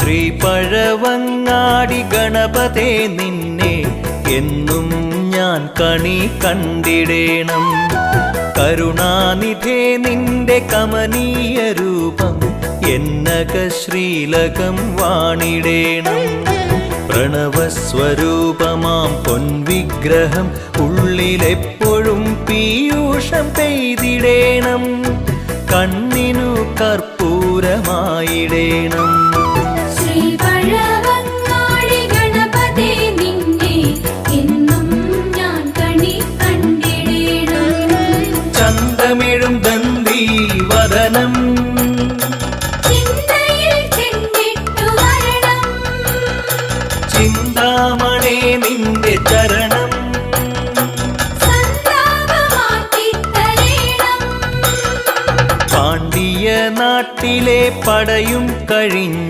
ശ്രീ പഴവങ്ങാടി ഗണപതേ നിന്നെ എന്നും ഞാൻ കണി കണ്ടിടേണം. കരുണാനിധേ നിന്റെ കമനീയ രൂപം എന്നക ശ്രീലകം വാണിടേണം. പ്രണവസ്വരൂപമാം പൊൻവിഗ്രഹം ഉള്ളിലെപ്പോഴും പീയൂഷം പെയ്തിടേണം. കണ്ണിനു കർപ്പൂരമായിടേണം. ചന്തമിഴും ദന്തി വദനം. ചിന്താമണേ നിന്റെ ചരണം. പാണ്ഡ്യ നാട്ടിലെ പടയും കഴിഞ്ഞ്